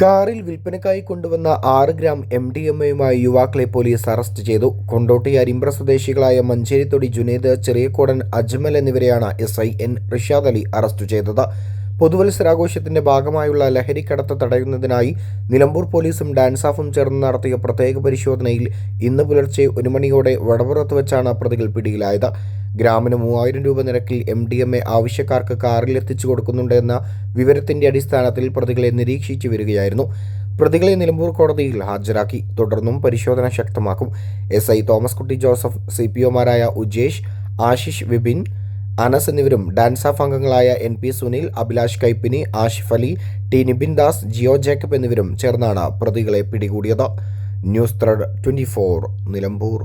കാറിൽ വിൽപ്പനയ്ക്കായി കൊണ്ടുവന്ന ആറ് ഗ്രാം എം ഡി എം എയുമായി യുവാക്കളെ പോലീസ് അറസ്റ്റ് ചെയ്തു. കൊണ്ടോട്ടി അരിമ്പ്ര സ്വദേശികളായ മഞ്ചേരിത്തൊടി ജുനേദ് ചെറിയക്കോടൻ അജ്മൽ എന്നിവരെയാണ് S I N Rishad Ali arrest ചെയ്തത്. പുതുവത്സരാഘോഷത്തിന്റെ ഭാഗമായുള്ള ലഹരിക്കടത്ത് തടയുന്നതിനായി നിലമ്പൂർ പോലീസും ഡാൻസാഫും ചേർന്ന് നടത്തിയ പ്രത്യേക പരിശോധനയിൽ ഇന്ന് പുലർച്ചെ ഒരു മണിയോടെ വടപുറത്ത് വെച്ചാണ് പ്രതികൾ പിടിയിലായത്. ഗ്രാമിന് മൂവായിരം രൂപ നിരക്കിൽ എം ഡി എം എ ആവശ്യക്കാർക്ക് കാറിൽ എത്തിച്ചു കൊടുക്കുന്നുണ്ട് എന്ന വിവരത്തിന്റെ അടിസ്ഥാനത്തിൽ പ്രതികളെ നിരീക്ഷിച്ചു വരികയായിരുന്നു. പ്രതികളെ നിലമ്പൂർ കോടതിയിൽ ഹാജരാക്കി. തുടർന്നും പരിശോധന ശക്തമാക്കും. S I Thomas Kutty Joseph C P ഒമാരായ Ujesh Ashish Vipin Anas എന്നിവരും ഡാൻസാഫ് അംഗങ്ങളായ N P Sunil Abhilash Kaippini Ashif Ali T Nibin Das Jio Jacob എന്നിവരും ചേർന്നാണ് പ്രതികളെ പിടികൂടിയത്. News thread twenty Nilambur.